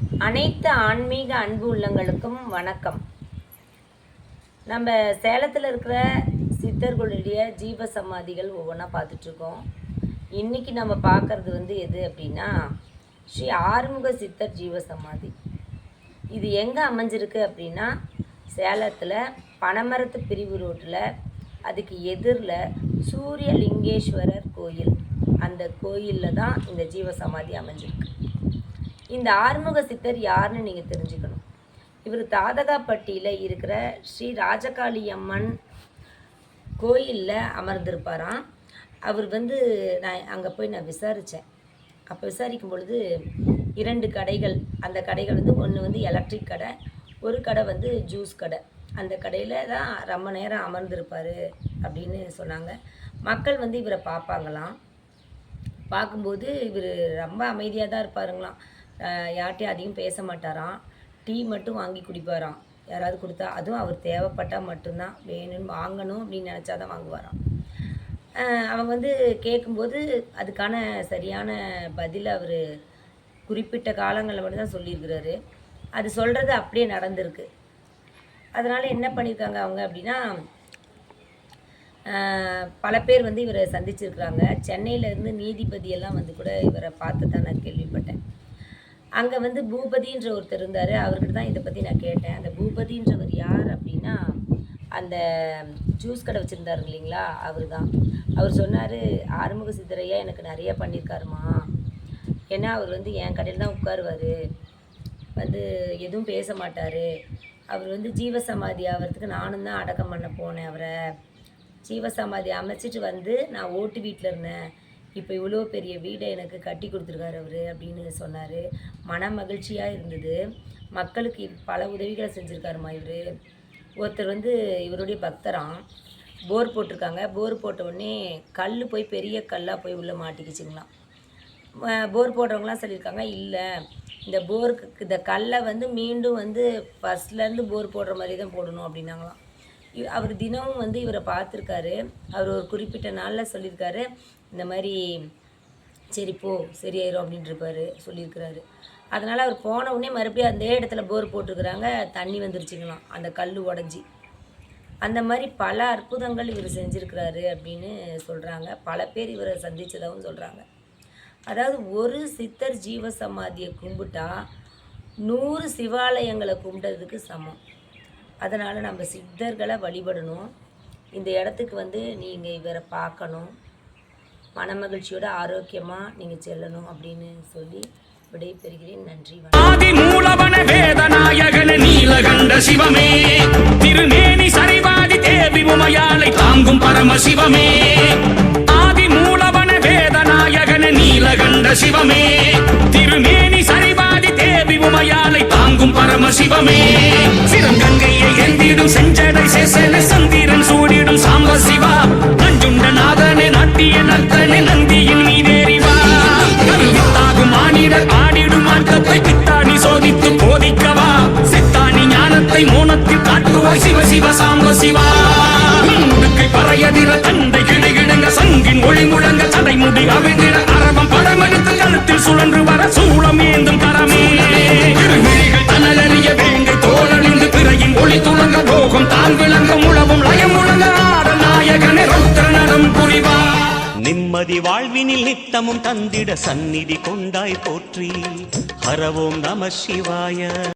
அனைத்து ஆன்மீக அன்பு உள்ளங்களுக்கும் வணக்கம். நம்ம சேலத்தில் இருக்கிற சித்தர்களுடைய ஜீவ சமாதிகள் ஒவ்வொன்றா பார்த்துட்ருக்கோம். இன்றைக்கி நம்ம பார்க்குறது வந்து எது அப்படின்னா ஸ்ரீ ஆறுமுக சித்தர் ஜீவ சமாதி. இது எங்கே அமைஞ்சிருக்கு அப்படின்னா சேலத்தில் பனமரத்து பிரிவு ரோட்டில் அதுக்கு எதிரில் சூரியலிங்கேஸ்வரர் கோயில். அந்த கோயிலில் தான் இந்த ஜீவ சமாதி அமைஞ்சிருக்கு. இந்த ஆறுமுக சித்தர் யாருன்னு நீங்கள் தெரிஞ்சுக்கணும். இவர் தாதகாப்பட்டியில் இருக்கிற ஸ்ரீ ராஜகாளி அம்மன் கோயிலில் அமர்ந்திருப்பாராம். அவர் வந்து நான் அங்கே போய் நான் விசாரித்தேன் அப்போ விசாரிக்கும் பொழுது இரண்டு கடைகள் அந்த கடைகள் வந்து ஒன்று வந்து எலக்ட்ரிக் கடை ஒரு கடை வந்து ஜூஸ் கடை. அந்த கடையில் தான் ரொம்ப நேரம் அமர்ந்திருப்பார் அப்படின்னு சொன்னாங்க. மக்கள் வந்து இவரை பார்ப்பாங்களாம். பார்க்கும்போது இவர் ரொம்ப அமைதியாக தான் இருப்பாருங்களாம். யார்கிட்டையும் அதிகம் பேச மாட்டாராம். டீ மட்டும் வாங்கி குடிப்பாராம். யாராவது கொடுத்தா அதுவும் அவர் தேவைப்பட்டால் மட்டும்தான். வேணும்னு வாங்கணும் அப்படின்னு நினச்சா தான் வாங்குவாராம் அவங்க வந்து கேட்கும்போது அதுக்கான சரியான பதில் அவர் குறிப்பிட்ட காலங்களில் மட்டும் தான் சொல்லியிருக்கிறாரு. அது சொல்கிறது அப்படியே நடந்திருக்கு. அதனால் என்ன பண்ணியிருக்காங்க அவங்க அப்படின்னா பல பேர் வந்து இவரை சந்திச்சிருக்கிறாங்க. சென்னையிலேருந்து நீதிபதியெல்லாம் வந்து கூட இவரை பார்த்து தான் நான் கேள்விப்பட்டேன். அங்கே வந்து பூபதின்ற ஒருத்தர் இருந்தார். அவர்கிட்ட தான் இதை பற்றி நான் கேட்டேன். அந்த பூபதின்றவர் யார் அப்படின்னா அந்த ஜூஸ் கடை வச்சுருந்தாரு இல்லைங்களா? அவர் தான். அவர் சொன்னார் ஆறுமுக சித்தரையா எனக்கு நிறைய பண்ணியிருக்காருமா ஏன்னா அவர் வந்து என் கடையில் தான் உட்காருவார். வந்து எதுவும் பேச மாட்டார். அவர் வந்து ஜீவசமாதி ஆகிறதுக்கு நானும் தான் அடக்கம் பண்ண போனேன் அவரை. ஜீவசமாதி அமைச்சிட்டு வந்து நான் ஓட்டு வீட்டில் இருந்தேன். இப்போ இவ்வளோ பெரிய வீடை எனக்கு கட்டி கொடுத்துருக்காரு அவர் அப்படின்னு சொன்னார். மன மகிழ்ச்சியாக இருந்தது. மக்களுக்கு பல உதவிகளை செஞ்சுருக்காருமா இவர்? ஒருத்தர் வந்து இவருடைய பக்தராம். போர் போட்டிருக்காங்க. போர் போட்ட உடனே கல் போய் பெரிய கல்லாக போய் உள்ளே மாட்டிக்கிச்சுங்களாம். போர் போடுறவங்களாம் சொல்லியிருக்காங்க இல்லை இந்த போருக்கு இந்த கல்லை வந்து மீண்டும் வந்து ஃபஸ்ட்லேருந்து போர் போடுற மாதிரி தான் போடணும் அப்படின்னாங்களாம். அவர் தினமும் வந்து இவரை பார்த்துருக்காரு அவர் ஒரு குறிப்பிட்ட நாளில் சொல்லியிருக்காரு இந்த மாதிரி சரி போ சரியாயிரும் அப்படின்ட்டு இருப்பார் சொல்லியிருக்கிறாரு அதனால் அவர் போன உடனே மறுபடியும் அந்த இடத்துல போர் போட்டிருக்கிறாங்க. தண்ணி வந்துருச்சுங்களாம். அந்த கல் உடஞ்சி. அந்த மாதிரி பல அற்புதங்கள் இவர் செஞ்சுருக்கிறாரு அப்படின்னு சொல்கிறாங்க பல பேர் இவரை சந்தித்ததாகவும் சொல்கிறாங்க அதாவது ஒரு சித்தர் ஜீவ சமாதியை கும்பிட்டா நூறு சிவாலயங்களை கும்பிட்டதுக்கு சமம். அதனால் நம்ம சித்தர்களை வழிபடணும். இந்த இடத்துக்கு வந்து நீங்கள் இவரை பார்க்கணும். மனமகிழ்ச்சியோட ஆரோக்கியமாக நீங்கள் செல்லணும் அப்படின்னு சொல்லி விடைபெறுகிறேன். நன்றி வணக்கம். ஆதி மூலவன வேதநாயகன நீலகண்ட சிவமே. திருமேனி சரிவாதி தேவி உமையாளை தாங்கும் பரமசிவமே ஆதி மூலவன வேதநாயகன நீலகண்ட சிவமே. திருநேனி சரிவாதி தேவி உமையாளை தாங்கும் பரமசிவமே சிறங்கங்கையை எந்திடும் செஞ்சடை சேசன சந்திரன் சூடிடும் சாம்ப சிவா நிம்மதி வாழ்வினில் நித்தமும் தந்திட சந்நிதி கொண்டாய் போற்றி. ஹரவோம் நம சிவாய.